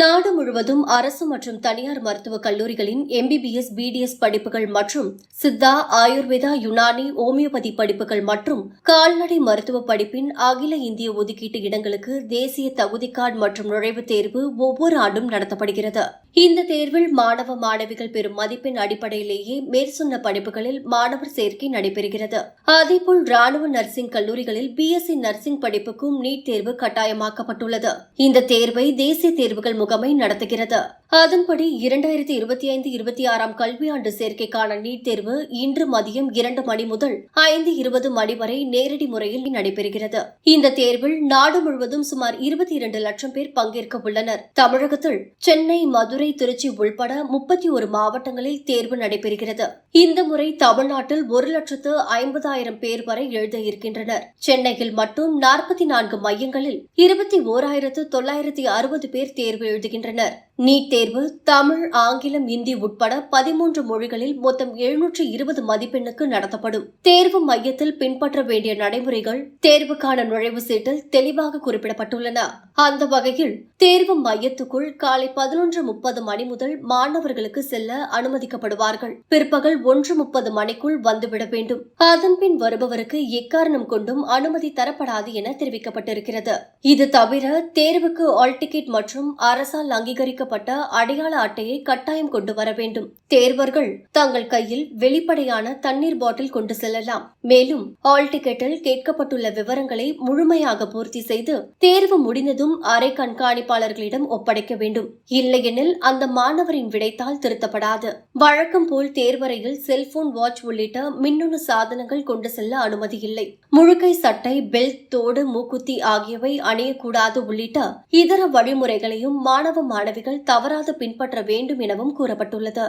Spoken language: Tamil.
நாடு முழுவதும் அரசு மற்றும் தனியார் மருத்துவக் கல்லூரிகளின் எம்பிபிஎஸ் பிடிஎஸ் படிப்புகள் மற்றும் சித்தா ஆயுர்வேதா யுனானி ஓமியோபதி படிப்புகள் மற்றும் கால்நடை மருத்துவ படிப்பின் அகில இந்திய ஒதுக்கீட்டு இடங்களுக்கு தேசிய தகுதி கார்டு மற்றும் நுழைவுத் தேர்வு ஒவ்வொரு ஆண்டும் நடத்தப்படுகிறது. இந்த தேர்வில் மாணவ மாணவிகள் பெறும் மதிப்பெண் அடிப்படையிலேயே மேற்சொன்ன படிப்புகளில் மாணவர் சேர்க்கை நடைபெறுகிறது. அதேபோல் ராணுவ நர்சிங் கல்லூரிகளில் பிஎஸ்சி நர்சிங் படிப்புக்கும் நீட் தேர்வு கட்டாயமாக்கப்பட்டுள்ளது. இந்த தேர்வை தேசிய தேர்வுகள் முகமை நடத்துகிறது. அதன்படி இரண்டாயிரத்தி இருபத்தி ஐந்து இருபத்தி ஆறாம் கல்வியாண்டு சேர்க்கைக்கான நீட் தேர்வு இன்று மதியம் இரண்டு மணி முதல் ஐந்து இருபது மணி வரை நேரடி முறையில் நடைபெறுகிறது. இந்த தேர்வில் நாடு முழுவதும் சுமார் இருபத்தி இரண்டு லட்சம் பேர் பங்கேற்க உள்ளனர். தமிழகத்தில் சென்னை மதுரை திருச்சி உள்பட முப்பத்தி ஒரு மாவட்டங்களில் தேர்வு நடைபெறுகிறது. இந்த முறை தமிழ்நாட்டில் ஒரு லட்சத்து ஐம்பதாயிரம் பேர் வரை எழுத இருக்கின்றனர். சென்னையில் மட்டும் நாற்பத்தி நான்கு மையங்களில் இருபத்தி ஓராயிரத்து தொள்ளாயிரத்தி அறுபது பேர் தேர்வு எழுதுகின்றனர். நீட் தேர்வு தமிழ் ஆங்கிலம் இந்தி உட்பட பதிமூன்று மொழிகளில் மொத்தம் எழுநூற்று இருபது மதிப்பெண்ணுக்கு நடத்தப்படும். தேர்வு மையத்தில் பின்பற்ற வேண்டிய நடைமுறைகள் தேர்வுக்கான நுழைவு சீட்டில் தெளிவாக குறிப்பிடப்பட்டுள்ளன. அந்த வகையில் தேர்வு மையத்துக்குள் காலை பதினொன்று முப்பது மணி முதல் மாணவர்களுக்கு செல்ல அனுமதிக்கப்படுவார்கள். பிற்பகல் ஒன்று முப்பது மணிக்குள் வந்துவிட வேண்டும். அதன்பின் வருபவருக்கு எக்காரணம் கொண்டும் அனுமதி தரப்படாது என தெரிவிக்கப்பட்டிருக்கிறது. இது தவிர தேர்வுக்கு ஆல் டிக்கெட் மற்றும் அரசால் அங்கீகரிக்கப்பட்ட அடையாள அட்டையை கட்டாயம் கொண்டு வர வேண்டும். தேர்வர்கள் தங்கள் கையில் வெளிப்படையான தண்ணீர் பாட்டில் கொண்டு செல்லலாம். மேலும் ஆல் டிக்கெட்டில் கேட்கப்பட்டுள்ள விவரங்களை முழுமையாக பூர்த்தி செய்து தேர்வு முடிந்ததும் அறை கண்காணிப்பாளர்களிடம் ஒப்படைக்க வேண்டும். இல்லையெனில் அந்த மாணவரின் விடைத்தால் திருத்தப்படாது. வழக்கம் போல் தேர்வறையில் செல்போன் வாட்ச் உள்ளிட்ட மின்னணு சாதனங்கள் கொண்டு செல்ல அனுமதி இல்லை. முழுக்கை சட்டை பெல்ட் தோடு மூக்குத்தி ஆகியவை அணியக்கூடாது உள்ளிட்ட இதர வழிமுறைகளையும் மாணவ மாணவிகள் தவறாக தவறாது பின்பற்ற வேண்டும் எனவும் கூறப்பட்டுள்ளது.